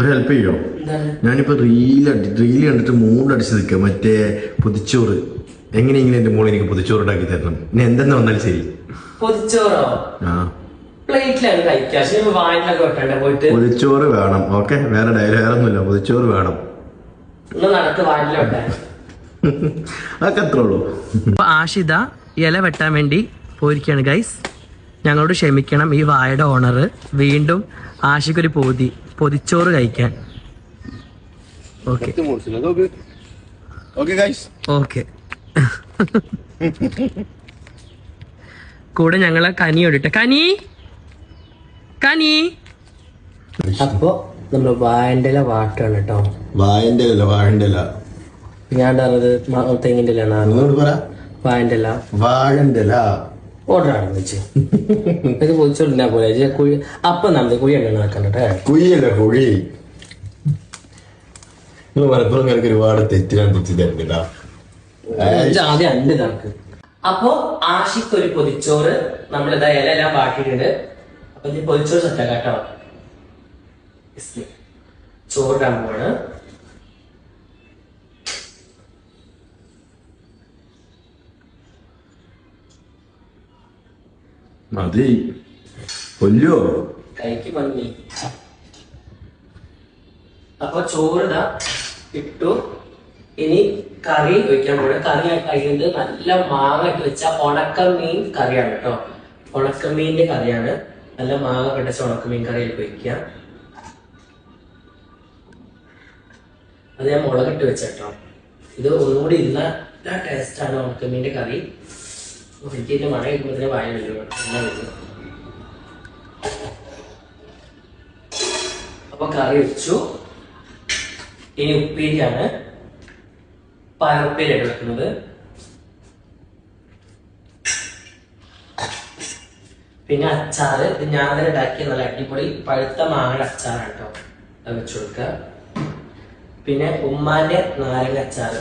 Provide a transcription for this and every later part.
ഒരു ഹെൽപ്പ് ചെയ്യോ? ഞാനിപ്പോ റീൽ റീൽ കണ്ടിട്ട് മൂടടിച്ച് നിൽക്കുക മറ്റേ പൊതിച്ചോറ്. എങ്ങനെയെങ്കിലും എന്റെ മോളെ എനിക്ക് പൊതിച്ചോറ് ഉണ്ടാക്കി തരണം? ഇനി എന്തെന്ന് വന്നാലും ശരി. പൊതിച്ചോറോ? ആ. പ്ലേറ്റിലാണ് കഴിക്കുക വെക്കണ്ടേ? പോയിട്ട്? പൊതിച്ചോറ് വേണം. ഓക്കെ? വേറെ ഡയറി വേറെ ഒന്നുമില്ല. പൊതിച്ചോറ് വേണം. നടക്ക് അതൊക്കെ അത്രേ ഉള്ളൂ. ആഷിത ഇല വെട്ടാൻ വേണ്ടി പോയിരിക്കുകയാണ് ഗൈസ് ഞങ്ങളോട് ക്ഷമിക്കണം ഈ വായയുടെ ഓണർ വീണ്ടും ആഷിക്കൊരു പൊതി പൊതിച്ചോറ് കഴിക്കാൻ. ഓക്കെ. ഓക്കെ ഗൈസ് ഓക്കെ കൂടെ ഞങ്ങളെ കനി ഓടിട്ടെ. കനി? കനി? അപ്പോ നമ്മൾ വായന്റെ ഇല വാട്ടാണ് കേട്ടോ വായന്റെ ഇല വാഴന്റെ ഇല ഞാൻ പറഞ്ഞത് തെങ്ങിന്റെ ഇലാണ് വായന്റെ ഇല വാഴന്റെ അല്ല ഓർഡർ ആണ് വെച്ച്. ഇത് പൊതിച്ചോണ്ടിരുന്നാ പോലെ ഇത് കുഴി അപ്പം നമ്മൾ കുഴി എണ്ണ ആക്കണ്ടേ കുഴിയല്ല കുഴി? നിങ്ങൾ മലപ്പുറം കാർക്ക് ഒരുപാട് ആദ്യം അണ്ട് അപ്പോ ആഷിക്ക് ഒരു പൊതിച്ചോറ് നമ്മളിതാ ഇല എല്ലാം ബാക്കിയിട്ടുണ്ട് അപ്പൊ ഇത് പൊതിച്ചോറ് സെറ്റാക്കാട്ടോ കേട്ടോ. ചോറിടാൻ പോവാണ്. മതി. കൊല്ലോ. കൈക്ക് അപ്പൊ ചോറ് ഇതാ ഇട്ടു. ഇനി കറി വെക്കാൻ പോണ കറി കഴിയുന്നത് നല്ല മാങ്ങ ഇട്ട് വെച്ച ഉണക്കമീൻ കറിയാണ് കേട്ടോ. ഉണക്കമീന്റെ കറിയാണ്. നല്ല മാങ്ങ കിടച്ച ഉണക്കമീൻ കറിയിൽ വെക്കുക. അത് ഞാൻ മുളകിട്ട് വെച്ച ഇത് ഒന്നുകൂടി ഇന്ന ടേസ്റ്റ് ആണ് ഉണക്കമീന്റെ കറി. ഇതിന്റെ മഴ കഴിക്കുമ്പോൾ വായ വരുന്നു എല്ലാം കറി വെച്ചു. ഇനി ഉപ്പേരിയാണ്. പയറുപ്പേരിയാണ് വെക്കുന്നത് പിന്നെ അച്ചാറ്. ഇത് ഞാൻ തന്നെ ഉണ്ടാക്കിയ നല്ല അടിപൊളി പഴുത്ത മാങ്ങയുടെ അച്ചാറാണ് കേട്ടോ. അത് വെച്ചു കൊടുക്കുക. പിന്നെ ഉമ്മാന്റെ നാരങ്ങ അച്ചാറ്.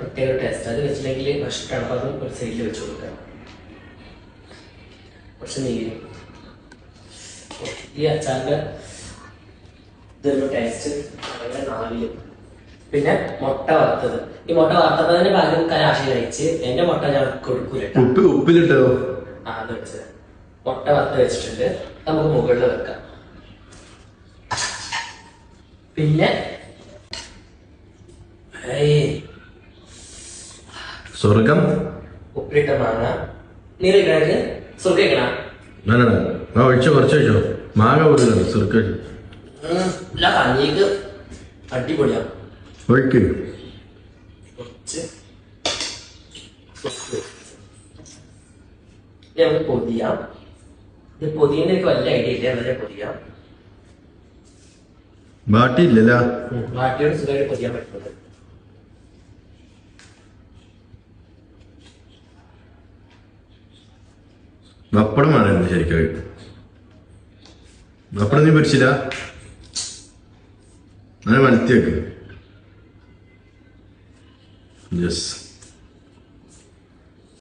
പ്രത്യേക ടേസ്റ്റ് അത് വെച്ചിട്ടുണ്ടെങ്കിൽ നഷ്ടമാണ് അപ്പൊ ഒരു സൈഡിൽ വെച്ചു കൊടുക്കുക. കുറച്ച് നീര്. ഈ അച്ചാറിന്റെ ഇതൊരു ടേസ്റ്റ് വളരെ നാവിൽ. പിന്നെ മുട്ട വറുത്തത്. ഈ മുട്ട വറുത്തതിന് പകരം കലാശി കഴിച്ച് എന്റെ മുട്ട ഞാൻ കൊടുക്കൂല ട്ടോ. ഉപ്പ് ഉപ്പിലിട്ടോ? ആ അത് വെച്ചത് മുട്ട വറുത്ത് വെച്ചിട്ടുണ്ട്. നമുക്ക് മുകളിൽ വെക്കാം. പിന്നെ സ്വർഗം ഉപ്പിലിട്ട മാങ്ങ. നീര് കഴിക്കണ സുർക്ക കഴിക്കണ വേണടാ ആ ഒഴിച്ചോ കുറച്ച് ഒഴിച്ചോ. മാങ്ങ പോലും സുർക്ക. അല്ല കഞ്ഞിക്ക് അടിപൊളിയാണ് ഒഴിക്ക്. നമുക്ക് പൊതിയാം. ഇത് പൊതിയന്റെ വലിയ ഐഡിയ ഇല്ല? പൊതിയാം. ബാട്ടിയില്ലല്ലോ. ബാട്ടിയോട് സുഖമായിട്ട് പൊതിയാൻ പറ്റുന്നത് പപ്പടം വേണം ശരിക്കും നപ്പടം നീ പഠിച്ചില്ല അങ്ങനെ മലത്തി വെക്ക്. യെസ്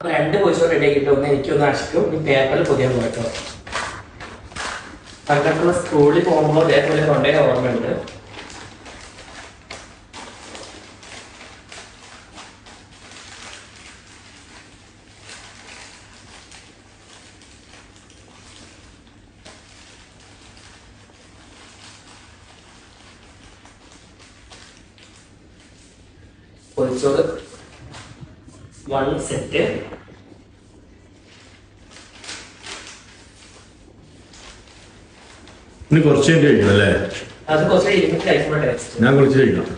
രണ്ട് പൊതിച്ചോറ് റെഡി ആക്കിയിട്ട് ഒന്ന് എനിക്കൊന്ന് അടിക്കും. ഈ പേപ്പറിൽ പുതിയ പോയിട്ടോ പണ്ടൊക്കെ സ്കൂളിൽ പോകുമ്പോൾ ഇതേപോലെ കൊണ്ടേ ഓർമ്മയുണ്ട്. പൊതിച്ചോറ് വൺ സെറ്റ് കുറച്ച് കഴിക്കണം അല്ലേ? അത് കുറച്ച് ഞാൻ കുറച്ച് കഴിക്കണം.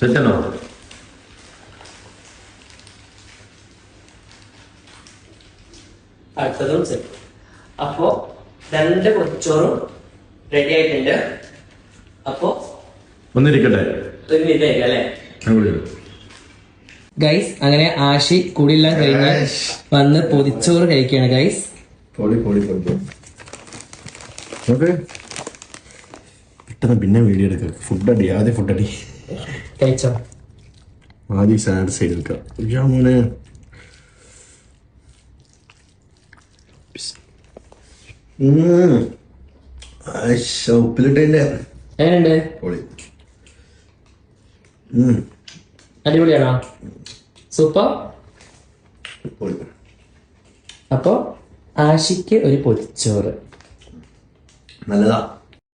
സെറ്റാണോ അടുത്തതും സെറ്റ് അപ്പോ രണ്ട് കൊച്ചോറും റെഡി ആയിട്ടുണ്ട്. അപ്പോ ഒന്നിരിക്കട്ടെ ഗൈസ് അങ്ങനെ ആശി കൂടിയെല്ലാം കഴിഞ്ഞ് വന്ന് പൊതിച്ചോറ് കഴിക്കുകയാണ് ഗൈസ് പൊളി പൊളി പൊളി ഓക്കെ പെട്ടെന്ന് പിന്നെ വീഡിയോ എടുക്കുക ഫുഡ് അടി ആദ്യം ഫുഡ് അടി. കഴിച്ചോ? ആദ്യം സാഡ് സൈഡ് എടുക്കാം. അയ്യോ മോനെ. ഉം. എങ്ങനെയുണ്ട്? പൊളി. അടിപൊളിയാണോ? സൂപ്പർ. അപ്പോ അപ്പൊ ആഷിക്ക് ഒരു പൊതിച്ചോറ്. നല്ലതാ.